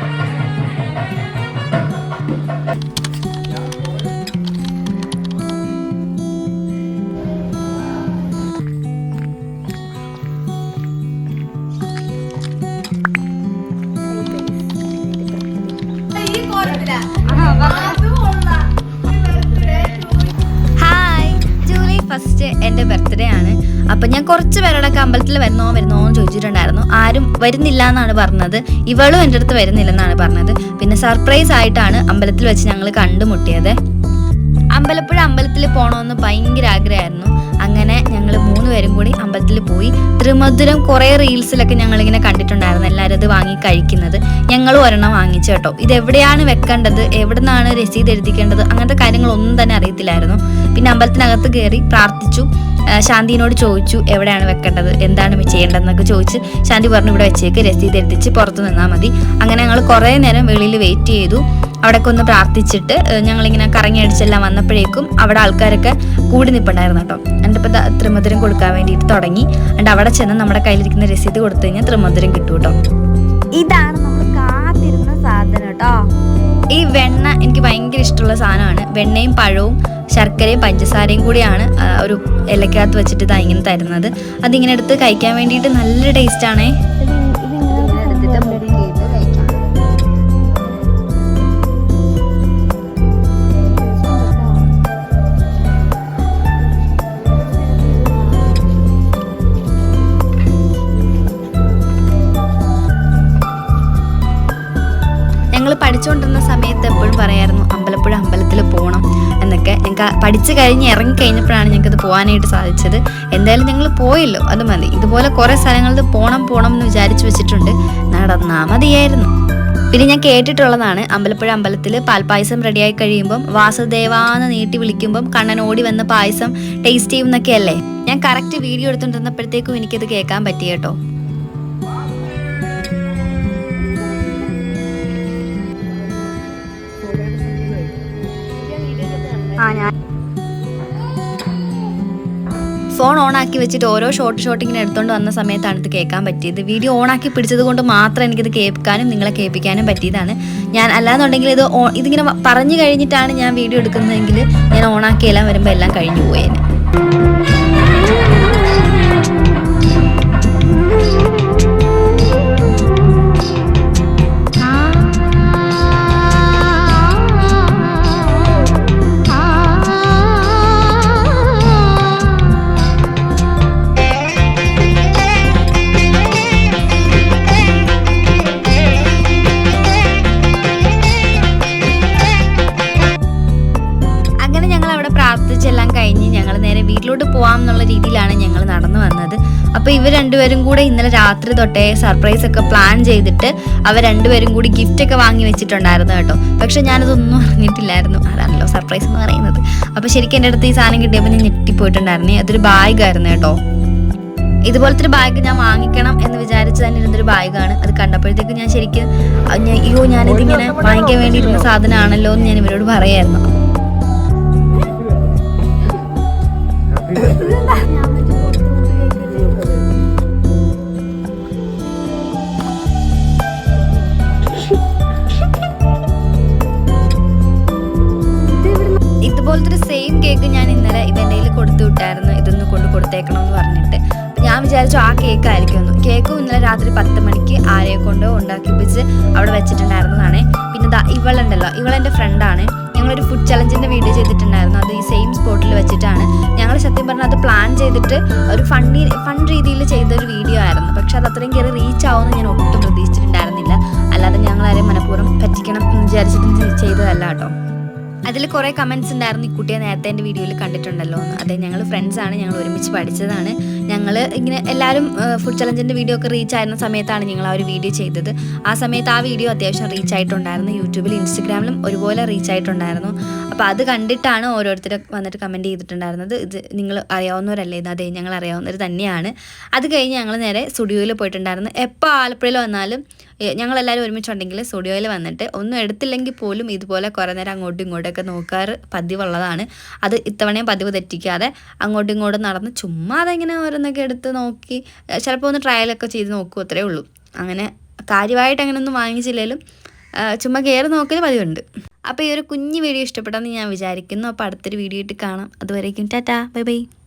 Thank you. അപ്പം ഞാൻ കുറച്ച് പേരോടൊക്കെ അമ്പലത്തിൽ വരുന്നോ വരുന്നോ എന്ന് ചോദിച്ചിട്ടുണ്ടായിരുന്നു. ആരും വരുന്നില്ല എന്നാണ് പറഞ്ഞത്. ഇവളും എന്റെ അടുത്ത് വരുന്നില്ലെന്നാണ് പറഞ്ഞത്. പിന്നെ സർപ്രൈസ് ആയിട്ടാണ് അമ്പലത്തിൽ വെച്ച് ഞങ്ങൾ കണ്ടുമുട്ടിയത്. അമ്പലപ്പുഴ അമ്പലത്തിൽ പോകണമെന്ന് ഭയങ്കര ആഗ്രഹമായിരുന്നു. അങ്ങനെ ഞങ്ങൾ മൂന്ന് പേരും കൂടി അമ്പലത്തിൽ പോയി. ത്രിമധുരം കുറേ റീൽസിലൊക്കെ ഞങ്ങളിങ്ങനെ കണ്ടിട്ടുണ്ടായിരുന്നു. എല്ലാവരും അത് വാങ്ങി കഴിക്കുന്നത്. ഞങ്ങൾ ഒരെണ്ണം വാങ്ങിച്ചു കേട്ടോ. ഇത് എവിടെയാണ് വെക്കേണ്ടത്? എവിടെ നിന്നാണ് രസീത് എഴുതിക്കേണ്ടത്? അങ്ങനത്തെ കാര്യങ്ങളൊന്നും തന്നെ അറിയത്തില്ലായിരുന്നു. പിന്നെ അമ്പലത്തിനകത്ത് കയറി പ്രാർത്ഥിച്ചു. ശാന്തിനോട് ചോദിച്ചു എവിടെയാണ് വെക്കേണ്ടത്? എന്താണ് ചെയ്യേണ്ടതെന്നൊക്കെ ചോദിച്ച് ശാന്തി പറഞ്ഞു ഇവിടെ വെച്ചേക്ക് രസീത് എത്തിച്ച് പുറത്ത് നിന്നാൽ മതി. അങ്ങനെ ഞങ്ങൾ കുറേ നേരം വെളിയിൽ വെയിറ്റ് ചെയ്തു. അവിടെയൊക്കെ ഒന്ന് പ്രാർത്ഥിച്ചിട്ട് ഞങ്ങളിങ്ങനെ കറങ്ങി അടിച്ചെല്ലാം വന്നപ്പോഴേക്കും അവിടെ ആൾക്കാരൊക്കെ കൂടി നിൽപ്പുണ്ടായിരുന്നു കേട്ടോ. എന്റെ ഇപ്പം ത്രിമധുരം കൊടുക്കാൻ വേണ്ടിയിട്ട് തുടങ്ങി. എന്നിട്ട് അവിടെ ചെന്ന് നമ്മുടെ കയ്യിലിരിക്കുന്ന രസീത് കൊടുത്തു കഴിഞ്ഞാൽ ത്രിമധുരം കിട്ടും കേട്ടോ ഇതാണ് ഈ വെണ്ണ എനിക്ക് ഭയങ്കര ഇഷ്ടമുള്ള സാധനമാണ്. വെണ്ണയും പഴവും ശർക്കരയും പഞ്ചസാരയും കൂടിയാണ് ഒരു ഇലക്കകത്ത് വെച്ചിട്ട് ഇതാ ഇങ്ങനെ തരുന്നത്. അതിങ്ങനെ എടുത്ത് കഴിക്കാൻ വേണ്ടിയിട്ട് നല്ല ടേസ്റ്റ് ടേസ്റ്റാണേ പഠിച്ചുകൊണ്ടിരുന്ന സമയത്ത് എപ്പോഴും പറയായിരുന്നു അമ്പലപ്പുഴ അമ്പലത്തിൽ പോകണം എന്നൊക്കെ. ഞങ്ങൾക്ക് പഠിച്ചു കഴിഞ്ഞ് ഇറങ്ങി കഴിഞ്ഞപ്പോഴാണ് ഞങ്ങൾക്കത് പോകാനായിട്ട് സാധിച്ചത്. എന്തായാലും ഞങ്ങൾ പോയല്ലോ അത് മതി. ഇതുപോലെ കുറേ സ്ഥലങ്ങളിൽ പോകണം പോകണം എന്ന് വിചാരിച്ചു വെച്ചിട്ടുണ്ട്. നടന്നാ മതിയായിരുന്നു. പിന്നെ ഞാൻ കേട്ടിട്ടുള്ളതാണ് അമ്പലപ്പുഴ അമ്പലത്തിൽ പാൽപ്പായസം റെഡിയായി കഴിയുമ്പം വാസുദേവാന്ന് നീട്ടി വിളിക്കുമ്പം കണ്ണൻ ഓടി വന്ന പായസം ടേസ്റ്റ് ചെയ്യും ഞാൻ കറക്റ്റ് വീഡിയോ എടുത്തുകൊണ്ടിരുന്നപ്പോഴത്തേക്കും എനിക്കത് കേൾക്കാൻ പറ്റി കേട്ടോ. ഫോൺ ഓൺ ആക്കി വെച്ചിട്ട് ഓരോ ഷോർട്ട് ഷോട്ട് ഇങ്ങനെ എടുത്തുകൊണ്ട് വന്ന സമയത്താണ് ഇത് കേൾക്കാൻ പറ്റിയത്. വീഡിയോ ഓൺ ആക്കി പിടിച്ചത് കൊണ്ട് മാത്രം എനിക്കിത് കേൾക്കാനും നിങ്ങളെ കേൾപ്പിക്കാനും പറ്റിയതാണ്. ഞാൻ അല്ലാന്നുണ്ടെങ്കിൽ ഇത് ഇതിങ്ങനെ പറഞ്ഞു കഴിഞ്ഞിട്ടാണ് ഞാൻ വീഡിയോ എടുക്കുന്നതെങ്കിൽ ഞാൻ ഓണാക്കി എല്ലാം വരുമ്പോൾ എല്ലാം കഴിഞ്ഞു പോയേനെ. വീട്ടിലോട്ട് പോവാം എന്നുള്ള രീതിയിലാണ് ഞങ്ങൾ നടന്നു വന്നത്. അപ്പോൾ ഇവർ രണ്ടുപേരും കൂടെ ഇന്നലെ രാത്രി തൊട്ടേ സർപ്രൈസ് ഒക്കെ പ്ലാൻ ചെയ്തിട്ട് അവർ രണ്ടുപേരും കൂടി ഗിഫ്റ്റ് ഒക്കെ വാങ്ങി വെച്ചിട്ടുണ്ടായിരുന്നു കേട്ടോ. പക്ഷെ ഞാനതൊന്നും അറിഞ്ഞിട്ടില്ലായിരുന്നു. അതാണല്ലോ സർപ്രൈസ് എന്ന് പറയുന്നത്. അപ്പോൾ ശരിക്കും എന്റെ അടുത്ത് ഈ സാധനം കിട്ടിയപ്പോൾ ഞാൻ ഞെട്ടിപ്പോയിട്ടുണ്ടായിരുന്നേ. അതൊരു ബാഗായിരുന്നു കേട്ടോ. ഇതുപോലത്തെ ഒരു ബാഗ് ഞാൻ വാങ്ങിക്കണം എന്ന് വിചാരിച്ച് തന്നെ ഇരുന്നൊരു ബാഗാണ് അത് കണ്ടപ്പോഴത്തേക്ക് ഞാൻ ശരിക്കും അയ്യോ ഞാനിതിങ്ങനെ വാങ്ങിക്കാൻ വേണ്ടി ഇരുന്ന സാധനമാണല്ലോ എന്ന് ഞാൻ ഇവരോട് പറയായിരുന്നു. ഇതുപോലത്തെ ഒരു സെയിം കേക്ക് ഞാൻ ഇന്നലെ ഇവന്റെ കയ്യിൽ കൊടുത്തു വിട്ടായിരുന്നു. ഇതൊന്ന് കൊണ്ട് കൊടുത്തേക്കണം എന്ന് പറഞ്ഞിട്ട്. ഞാൻ വിചാരിച്ചു ആ കേക്ക് ആയിരിക്കുമെന്ന് കേക്കും ഇന്നലെ രാത്രി പത്ത് മണിക്ക് ആരെയെ കൊണ്ടോ ഉണ്ടാക്കിപ്പിച്ച് അവിടെ വെച്ചിട്ടുണ്ടായിരുന്നതാണ്. പിന്നെ ഇവളുണ്ടല്ലോ. ഇവളെന്റെ ഫ്രണ്ടാണ് ഞങ്ങളൊരു ഫുഡ് ചലഞ്ചിന്റെ വീഡിയോ ചെയ്തിട്ടുണ്ടായിരുന്നു. അത് ഈ സെയിം സ്പോട്ടിൽ വെച്ചിട്ടാണ്. ഞങ്ങൾ സത്യം പറഞ്ഞാൽ അത് പ്ലാൻ ചെയ്തിട്ട് ഒരു ഫണ്ണി ഫൺ രീതിയിൽ ചെയ്തൊരു വീഡിയോ ആയിരുന്നു. പക്ഷെ അത് അത്രയും കയറി റീച്ച് ആവുമെന്ന് ഞാൻ ഒട്ടും പ്രതീക്ഷിച്ചിട്ടുണ്ടായിരുന്നില്ല. അല്ലാതെ ഞങ്ങൾ ആരെയും മനഃപൂർവം പറ്റിക്കണം എന്ന് വിചാരിച്ചിട്ട് ചെയ്തതല്ല കേട്ടോ. അതിൽ കുറേ കമൻസ് ഉണ്ടായിരുന്നു. ഈ കുട്ടിയെ നേരത്തെ എന്റെ വീഡിയോയിൽ കണ്ടിട്ടുണ്ടല്ലോ അതെ ഞങ്ങൾ ഫ്രണ്ട്സാണ് ഞങ്ങൾ ഒരുമിച്ച് പഠിച്ചതാണ്. ഞങ്ങൾ ഇങ്ങനെ എല്ലാവരും ഫുഡ് ചലഞ്ചിന്റെ വീഡിയോ ഒക്കെ റീച്ച് ആയിരുന്ന സമയത്താണ് ഞങ്ങൾ ആ ഒരു വീഡിയോ ചെയ്തത്. ആ സമയത്ത് ആ വീഡിയോ അത്യാവശ്യം റീച്ച് ആയിട്ടുണ്ടായിരുന്നു. യൂട്യൂബിൽ ഇൻസ്റ്റഗ്രാമിലും ഒരുപോലെ റീച്ച് ആയിട്ടുണ്ടായിരുന്നു. അപ്പോൾ അത് കണ്ടിട്ടാണ് ഓരോരുത്തർ വന്നിട്ട് കമന്റ് ചെയ്തിട്ടുണ്ടായിരുന്നത്. ഇത് നിങ്ങൾ അറിയാവുന്നവരല്ലേ? ഇത് അതെ ഞങ്ങൾ അറിയാവുന്നവർ തന്നെയാണ്. അത് കഴിഞ്ഞ് ഞങ്ങൾ നേരെ സ്റ്റുഡിയോയിൽ പോയിട്ടുണ്ടായിരുന്നു. എപ്പോൾ ആലപ്പുഴയിൽ വന്നാലും ഞങ്ങളെല്ലാവരും ഒരുമിച്ചുണ്ടെങ്കിൽ സ്റ്റുഡിയോയിൽ വന്നിട്ട് ഒന്നും എടുത്തില്ലെങ്കിൽ പോലും ഇതുപോലെ കുറേ നേരം അങ്ങോട്ടും ഇങ്ങോട്ടൊക്കെ നോക്കാറ് പതിവുള്ളതാണ്. അത് ഇത്തവണയും പതിവ് തെറ്റിക്കാതെ അങ്ങോട്ടും ഇങ്ങോട്ടും നടന്ന് ചുമ്മാ അതെങ്ങനെ ഓരോന്നൊക്കെ എടുത്ത് നോക്കി ചിലപ്പോൾ ഒന്ന് ട്രയലൊക്കെ ചെയ്ത് നോക്കൂ അത്രേ ഉള്ളൂ. അങ്ങനെ കാര്യമായിട്ട് അങ്ങനെ ഒന്നും വാങ്ങിച്ചില്ലെങ്കിലും ചുമ്മാ കയറി നോക്കൽ പതിവുണ്ട്. അപ്പോൾ ഈ ഒരു കുഞ്ഞു വീഡിയോ ഇഷ്ടപ്പെട്ടെന്ന് ഞാൻ വിചാരിക്കുന്നു. അപ്പോൾ അടുത്തൊരു വീഡിയോ ഇട്ട് കാണാം. അതുവരേക്കും ടാറ്റാ. Bye bye.